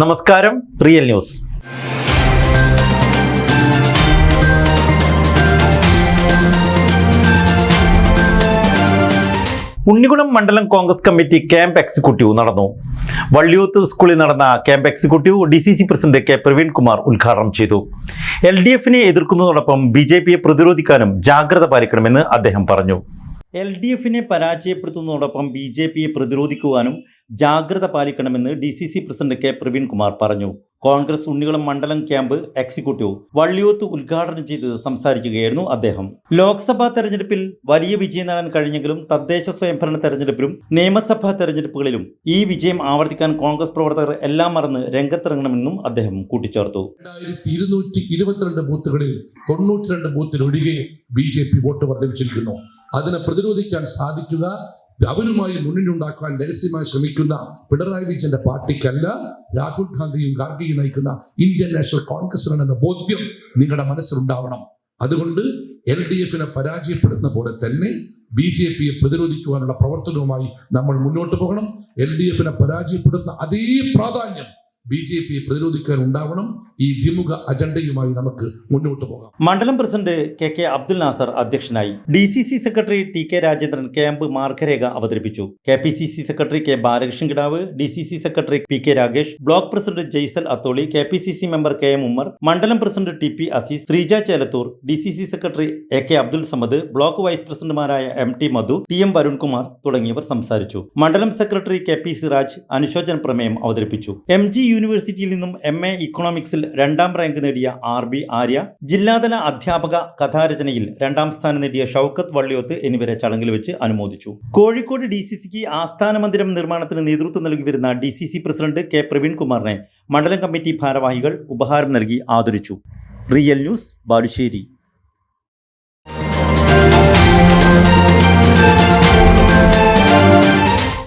നമസ്കാരം real news. Unnikulam മണ്ഡലം Congress committee camp executive നടന്നു. വള്ളിയൂത്ത് സ്കൂളിൽ നടന്ന camp executive D C C president K Praveen Kumar ഉദ്ഘാടനം ചെയ്തു. എൽ ഡി എഫിനെ എതിർക്കുന്നതോടൊപ്പം ബി ജെ പിയെ പ്രതിരോധിക്കാനും ജാഗ്രത പാലിക്കണമെന്ന് അദ്ദേഹം പറഞ്ഞു. എൽ ഡി എഫിനെ പരാജയപ്പെടുത്തുന്നതോടൊപ്പം ബി ജെ പിയെ പ്രതിരോധിക്കുവാനും ജാഗ്രത പാലിക്കണമെന്ന് D C C president K Praveenkumar പറഞ്ഞു. കോൺഗ്രസ് ഉണ്ണികുളം മണ്ഡലം ക്യാമ്പ് എക്സിക്യൂട്ടീവ് വള്ളിയോത്ത് ഉദ്ഘാടനം ചെയ്ത് സംസാരിക്കുകയായിരുന്നു അദ്ദേഹം. ലോക്സഭാ തെരഞ്ഞെടുപ്പിൽ വലിയ വിജയം നേടാൻ കഴിഞ്ഞെങ്കിലും തദ്ദേശ സ്വയംഭരണ തെരഞ്ഞെടുപ്പിലും നിയമസഭാ തെരഞ്ഞെടുപ്പുകളിലും ഈ വിജയം ആവർത്തിക്കാൻ കോൺഗ്രസ് പ്രവർത്തകർ എല്ലാം മറന്ന് രംഗത്തിറങ്ങണമെന്നും അദ്ദേഹം കൂട്ടിച്ചേർത്തു. ഇരുന്നൂറ്റി ഇരുപത്തിരണ്ട് ബൂത്തുകളിൽ ഒഴികെ ബി ജെ പി വോട്ട് വർദ്ധിപ്പിച്ചിരിക്കുന്നു. അതിനെ പ്രതിരോധിക്കാൻ സാധിക്കുക അവരുമായി മുന്നിലുണ്ടാക്കാൻ രഹസ്യമായി ശ്രമിക്കുന്ന പിണറായി വിജയന്റെ പാർട്ടിക്കല്ല രാഹുൽ ഗാന്ധിയും ഗാർഗിയും നയിക്കുന്ന ഇന്ത്യൻ നാഷണൽ കോൺഗ്രസിനാണ് എന്ന ബോധ്യം നിങ്ങളുടെ മനസ്സിലുണ്ടാവണം. അതുകൊണ്ട് എൽ ഡി എഫിനെ പരാജയപ്പെടുന്ന പോലെ തന്നെ ബി ജെ പിയെ പ്രതിരോധിക്കുവാനുള്ള പ്രവർത്തനവുമായി നമ്മൾ മുന്നോട്ട് പോകണം. എൽ ഡി എഫിനെ പരാജയപ്പെടുന്ന അതേ പ്രാധാന്യം ബി ജെ പിയെ പ്രതിരോധിക്കാൻ ഉണ്ടാവണം. ഈ ദ്വിമുഖ അജണ്ടയുമായി നമുക്ക് മുന്നോട്ട് പോകാം. മണ്ഡലം president K K Abdul Nasar അധ്യക്ഷനായി D C C secretary T K Rajendran camp മാർഗരേഖ അവതരിപ്പിച്ചു. K P C C secretary K Balakrishnan Kidavu D C C secretary P K Ragesh block president Jaisal Atholi K P C C member K M Ummer മണ്ഡലം president T P Azeez Sreeja Chelathur D C C secretary A K Abdul Samad block vice പ്രസിഡന്റുമാരായ M T Madhu T M Varunkumar തുടങ്ങിയവർ സംസാരിച്ചു. മണ്ഡലം secretary K P Siraj അനുശോചന പ്രമേയം അവതരിപ്പിച്ചു. M G യൂണിവേഴ്സിറ്റിയിൽ നിന്നും എം എ ഇക്കണോമിക്സിൽ രണ്ടാം റാങ്ക് നേടിയ ആർ ബി ആര്യ ജില്ലാതല അധ്യാപക കഥാരചനയിൽ രണ്ടാം സ്ഥാനം നേടിയ ഷൗക്കത്ത് വള്ളിയോത്ത് എന്നിവരെ ചടങ്ങിൽ വെച്ച് അനുമോദിച്ചു. കോഴിക്കോട് ഡി സി സിക്ക് ആസ്ഥാന മന്ദിരം നിർമ്മാണത്തിന് നേതൃത്വം നൽകി വരുന്ന D C C president K പ്രവീൺകുമാറിനെ മണ്ഡലം കമ്മിറ്റി ഭാരവാഹികൾ ഉപഹാരം നൽകി ആദരിച്ചു. Real news Balussery.